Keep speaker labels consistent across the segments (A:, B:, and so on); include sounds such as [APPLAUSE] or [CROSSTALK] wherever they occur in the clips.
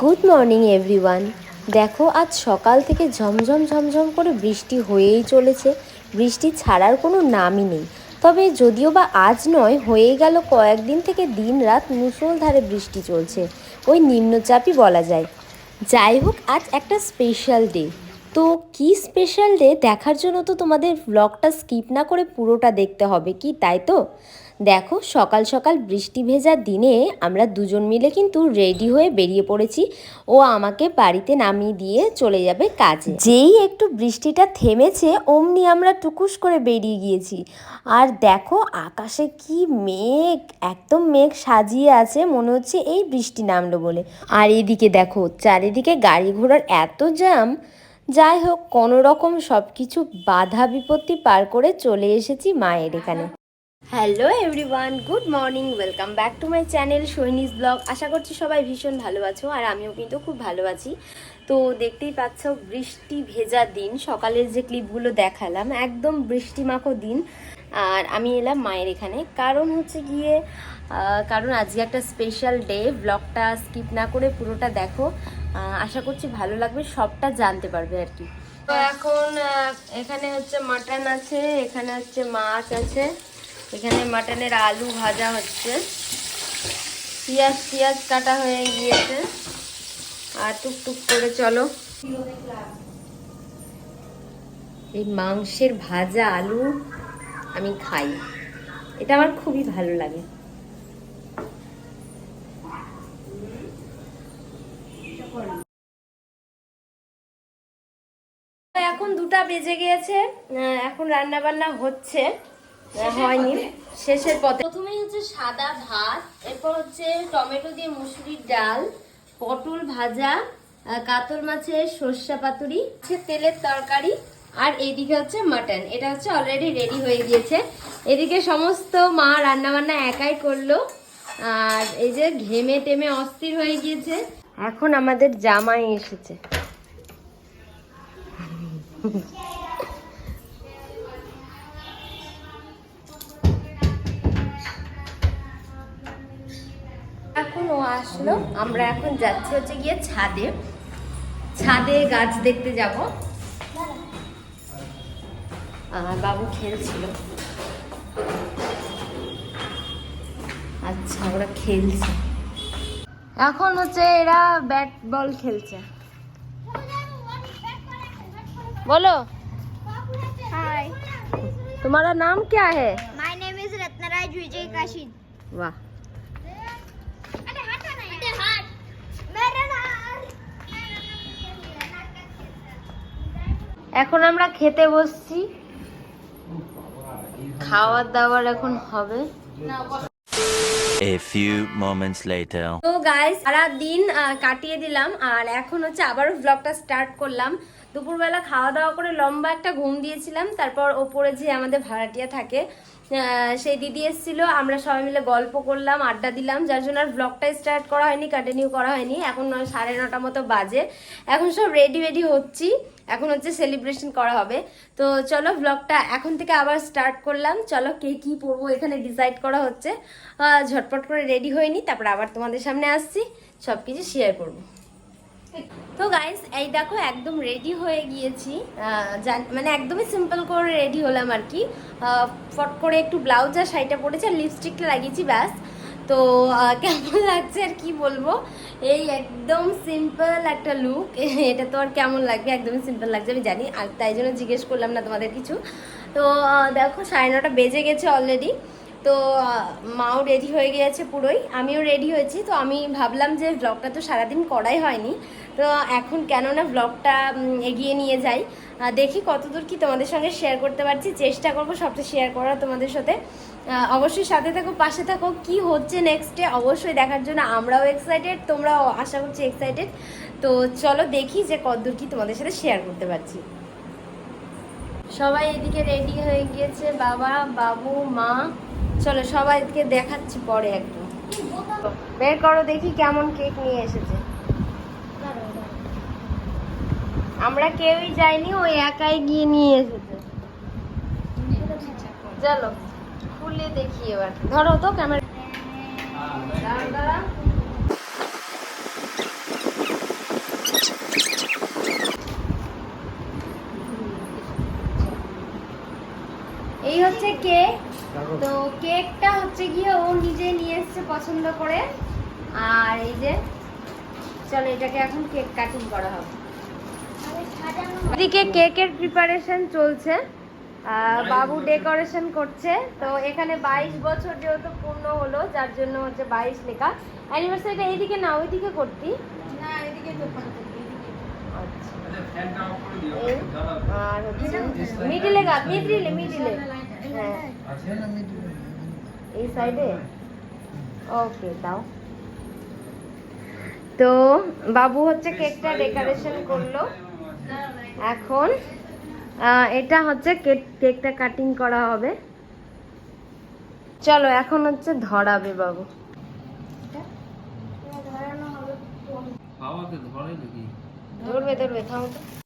A: Good morning everyone দেখো, আজ সকাল থেকে ঝমঝম ঝমঝম করে বৃষ্টি হয়েই চলেছে। বৃষ্টি ছাড়ার কোনো নামই নেই। তবে যদিও বা আজ নয় হয়ে গেল কয়েকদিন থেকে দিন রাত মুষলধারে বৃষ্টি চলছে। ওই নিম্নচাপই বলা যায়। যাই হোক, আজ একটা স্পেশাল ডে তো কি স্পেশাল ডে দেখার জন্য তো তোমাদের ব্লগটা স্কিপ না করে পুরোটা দেখতে হবে, কি তাই তো? দেখো, সকাল সকাল বৃষ্টি ভেজা দিনে আমরা দুজন মিলে কিন্তু রেডি হয়ে বেরিয়ে পড়েছি। ও আমাকে বাড়িতে নামিয়ে দিয়ে চলে যাবে কাজে। যেই একটু বৃষ্টিটা থেমেছে, অমনি আমরা টুকুস করে বেরিয়ে গিয়েছি। আর দেখো, আকাশে কি মেঘ, একদম মেঘ সাজিয়ে আছে, মনে হচ্ছে এই বৃষ্টি নামলো বলে। আর এদিকে দেখো, চারিদিকে গাড়ি ঘোড়ার এত জ্যাম, যাই হোক, কোনো রকম সব কিছু বাধা বিপত্তি পার করে চলে এসেছি মায়ের এখানে। Hello everyone good morning welcome back to my channel সৈনিস blog আশা করছি সবাই ভীষণ ভালো আছো আর আমিও কিন্তু খুব ভালো আছি। তো দেখতেই পাচ্ছ, বৃষ্টি ভেজা দিন, সকালের যে ক্লিপগুলো দেখালাম, একদম বৃষ্টিমাখো দিন। আর আমি এলাম মায়ের এখানে। কারণ হচ্ছে গিয়ে কারণ আজকে একটা স্পেশাল ডে ব্লগটা স্কিপ না করে পুরোটা দেখো। আশা করছি ভালো লাগবে, সবটা জানতে পারবে আর কি। তো এখন এখানে হচ্ছে মাটন আছে, এখানে হচ্ছে মাছ আছে। এখানে মাটনের আলু ভাজা হচ্ছে। পেঁয়াজ পেঁয়াজ কাটা হয়ে গিয়েছে। আর টুকটুক করে চলো। এই মাংসের ভাজা আলু আমি খাই। এটা আমার খুবই ভালো লাগে। এখন দুটা বেজে গিয়েছে। এখন রান্না বান্না হচ্ছে। হয়নি। শেষের পথে। প্রথমেই হচ্ছে সাদা ভাত, এরপর হচ্ছে টমেটো দিয়ে মুসুরির ডাল, পটল ভাজা কাতল মাছের সর্ষা পাতুরি, হচ্ছে তেলের তরকারি, আর এইদিকে হচ্ছে মাটন। এটা হচ্ছে অলরেডি রেডি হয়ে গিয়েছে। এদিকে সমস্ত মা রান্না বান্না একাই করল। আর এই যে ঘেমে টেমে অস্থির হয়ে গিয়েছে। এখন আমাদের জামাই এসেছে। এখন ও আসলো আমরা এখন যাচ্ছি হচ্ছে গিয়ে ছাদে ছাদে গাছ দেখতে যাব আর বাবু খেলছিল আচ্ছা ওরা খেলছে এখন হচ্ছে এরা ব্যাট বল খেলছে बोलो
B: Hi,
A: तुम्हारा नाम क्या है
B: my name is Ratnaraj Vijay Kashid.
A: वाह এখন আমরা খেতে বসছি। খাওয়ার দাওয়ার এখন হবে।
C: A few moments later.
A: তো গাইস সারা দিন আহ, কাটিয়ে দিলাম আর এখন হচ্ছে আবারও ব্লগটা স্টার্ট করলাম। দুপুরবেলা খাওয়া দাওয়া করে লম্বা একটা ঘুম দিয়েছিলাম, তারপর ওপরে যে আমাদের ভাড়াটিয়া থাকে সেই দিদি এসেছিল, আমরা সবাই মিলে গল্প করলাম, আড্ডা দিলাম, যার জন্য আর ব্লগটা স্টার্ট করা হয়নি কন্টিনিউ করা হয়নি, এখন সাড়ে নটা মতো বাজে। এখন সব রেডি রেডি হচ্ছি, এখন হচ্ছে সেলিব্রেশন করা হবে। তো চলো ব্লগটা এখন থেকে আবার স্টার্ট করলাম, চলো কে কি পরবো এখানে ডিসাইড করা হচ্ছে। ঝটপট করে রেডি হয়নি তারপর আবার তোমাদের সামনে আসছি সব কিছু শেয়ার করব। তো গাইস এই দেখো একদম রেডি হয়ে গিয়েছি। মানে একদমই সিম্পল করে রেডি হলাম আর কি। ফট করে একটু ব্লাউজ আর শাড়িটা পরেছি আর লিপস্টিকটা লাগিয়েছি, ব্যাস। তো কেমন লাগছে আর কি বলব? এই একদম সিম্পল একটা লুক [LAUGHS] এটা তো আর কেমন লাগবে? একদমই সিম্পল লাগছে, আমি জানি। আর তাই জন্য জিজ্ঞেস করলাম না তোমাদের কিছু। তো দেখো, সাড়ে নটা বেজে গেছে অলরেডি তো মাও রেডি হয়ে গিয়েছে পুরোই, আমিও রেডি হয়েছি। তো আমি ভাবলাম যে ব্লগটা তো সারাদিন করাই হয়নি। তো এখন কেননা ব্লগটা এগিয়ে নিয়ে যাই। দেখি কতদূর কি তোমাদের সঙ্গে শেয়ার করতে পারছি। চেষ্টা করব সবটা শেয়ার করার তোমাদের সাথে। অবশ্যই সাথে থাকো, পাশে থাকো। কি হচ্ছে নেক্সটে অবশ্যই দেখার জন্য আমরাও এক্সাইটেড তোমরাও আশা করছি এক্সাইটেড তো চলো দেখি যে কতদূর কি তোমাদের সাথে শেয়ার করতে পারছি। সবাই এদিকে রেডি হয়ে গিয়েছে বাবা বাবু মা। চলো সবাইকে দেখাচ্ছি পরে একটু বের করো দেখি কেমন কেক নিয়ে এসেছে। আমরা কেউই যাইনি ওই একাই গিয়ে নিয়ে এসেছে। চলো খুলে দেখি এবার। ধরো তো ক্যামেরা দাঁড়া দাঁড়া এই হচ্ছে কেক তো কেকটা হচ্ছে গিয়ে ও নিজে নিয়ে এসছে পছন্দ করে। আর এই যে চলো এটাকে এখন কেক কাটিং করা হবে। এদিকে কেকের প্রিপারেশন চলছে। বাবু ডেকোরেশন করছে। তো এখানে বাইশ বছর যেহেতু পূর্ণ হলো যার জন্য হচ্ছে বাইশ লেখা। অ্যানিভার্সারিটা এইদিকে না ওইদিকে করতি। আচ্ছা। এই, আর হচ্ছে মিডিলে গা মিডিলে মিডিলে হ্যাঁ। এই সাইডে ওকে দাও। তো বাবু হচ্ছে কেকটা ডেকোরেশন করল। এখন এটা হচ্ছে কেক কেকটা কাটিং করা হবে। চলো এখন হচ্ছে ধরাবে বাবু। ধরবে ধরবে থামো তো।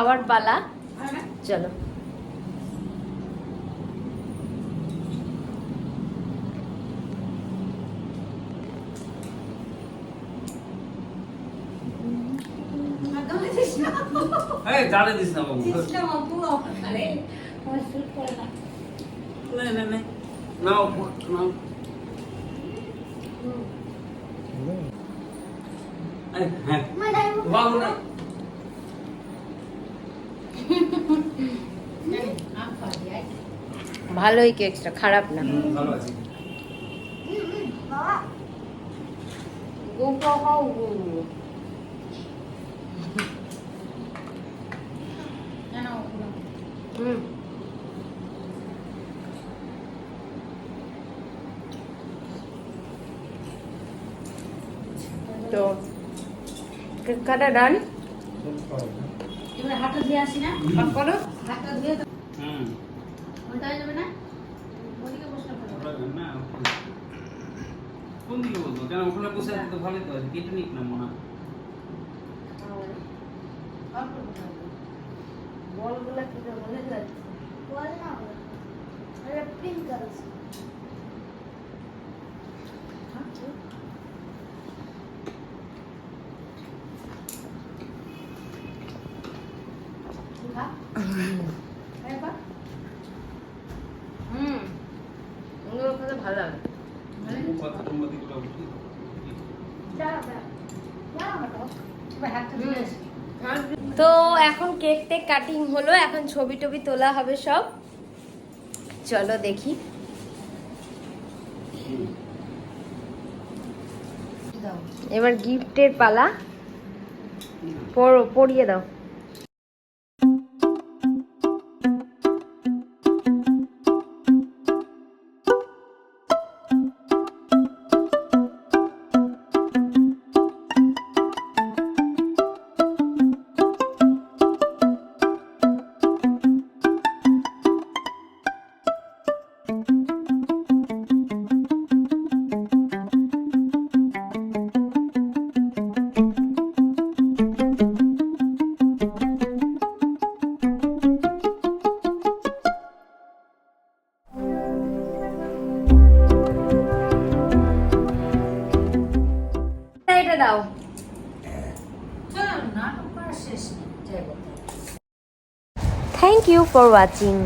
A: খাওয়ার পালা। চলো।
D: এই জালে দিস না বাবু। নে নে নে নাও নাও। এই, হ্যাঁ। বাবু না
A: ভালোই কেকটা খারাপ না। তো কেক কাটা ডান?
E: এবার হাতটা ধুয়ে আসি না? করো হাতটা ধুয়ে
D: হুম।
E: ওটা হয়ে যাবে না? ওদিকে বসলে ভালো
D: ভালো না কোন দিকে বলব? কেন ওখানে বসে তো ভালোই তো আছে কেটে নিক না মনে হয়।
A: বলগুলা কি মনে যাচ্ছে?
B: বল না আরে পিঙ্ক কালার
E: খা একবার
A: হুম ওগুলো খেতে ভালো লাগে তো এখন কেক টেক কাটিং হলো, এখন ছবি টবি তোলা হবে সব। চলো দেখি। এবার গিফটের পালা। পড়িয়ে দাও। দাও।
E: থ্যাংক ইউ ফর শেষ